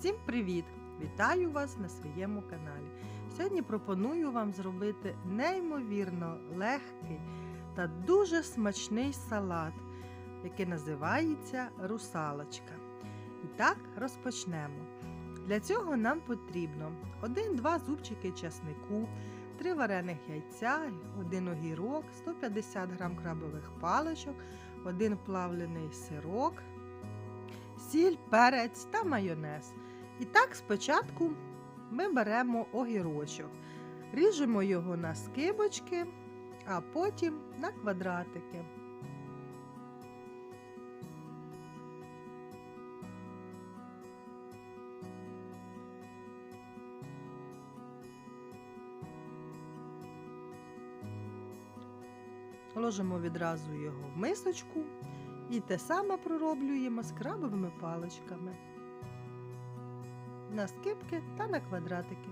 Всім привіт! Вітаю вас на своєму каналі. Сьогодні пропоную вам зробити неймовірно легкий та дуже смачний салат, який називається русалочка. І так розпочнемо. Для цього нам потрібно 1-2 зубчики часнику, 3 варених яйця, 1 огірок, 150 г крабових паличок, 1 плавлений сирок, сіль, перець та майонез. І так спочатку ми беремо огірочок, ріжемо його на скибочки, а потім на квадратики. Ложимо відразу його в мисочку і те саме пророблюємо з крабовими паличками на скибки та на квадратики.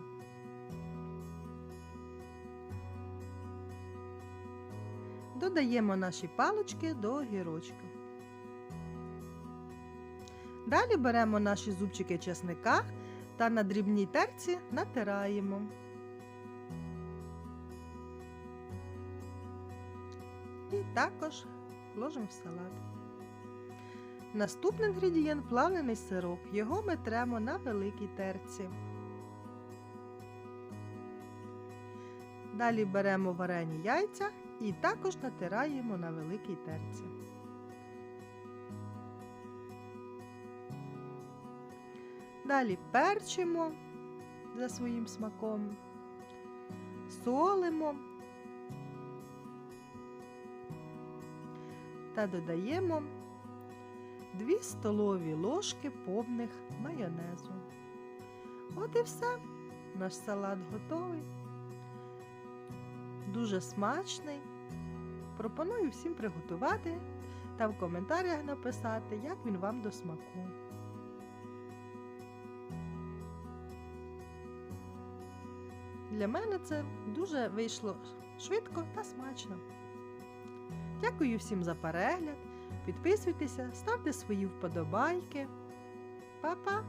Додаємо наші палички до огірочка. Далі беремо наші зубчики чесника та на дрібній терці натираємо. І також ложимо в салат. Наступний інгредієнт плавлений сирок. Його ми тремо на великій терці. Далі беремо варені яйця і також натираємо на великій терці. Далі перчимо за своїм смаком, солимо та додаємо 2 столові ложки повних майонезу. От і все. Наш салат готовий. Дуже смачний. Пропоную всім приготувати та в коментарях написати, як він вам до смаку. Для мене це дуже вийшло швидко та смачно. Дякую всім за перегляд. Підписуйтеся, ставте свої вподобайки. Па-па!